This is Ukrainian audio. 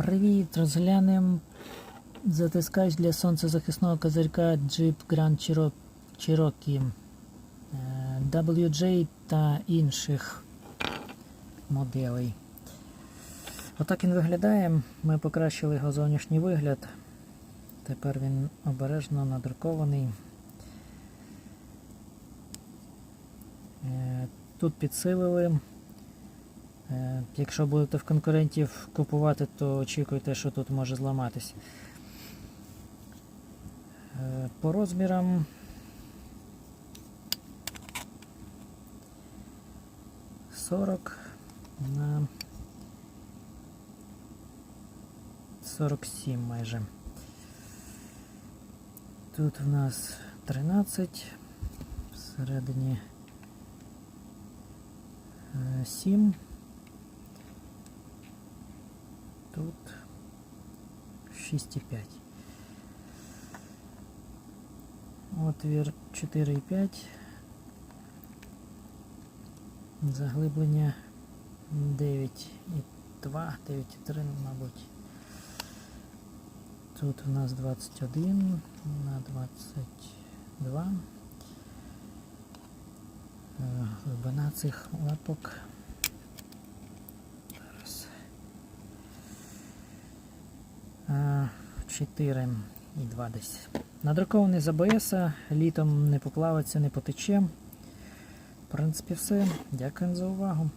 Привіт! Розглянемо затискач для сонцезахисного козирька Jeep Grand Cherokee WJ та інших моделей. Отак він виглядає. Ми покращили його зовнішній вигляд. Тепер він обережно надрукований. Е, Тут підсилили. Е, Якщо будете в конкурентів купувати, то очікуйте, що тут може зламатись. Е, По розмірам. Сорок на 47 майже. Тут в нас 13, всередині е, 7. Тут 6,5. Отвір 4,5. Заглиблення 9,2, 9,3, мабуть. Тут у нас 21 на 22. Е, Глибина цих лапок. 4 і 2 десь. Надрукований з АБС, літом не поплавиться, не потече. В принципі, все. Дякую за увагу.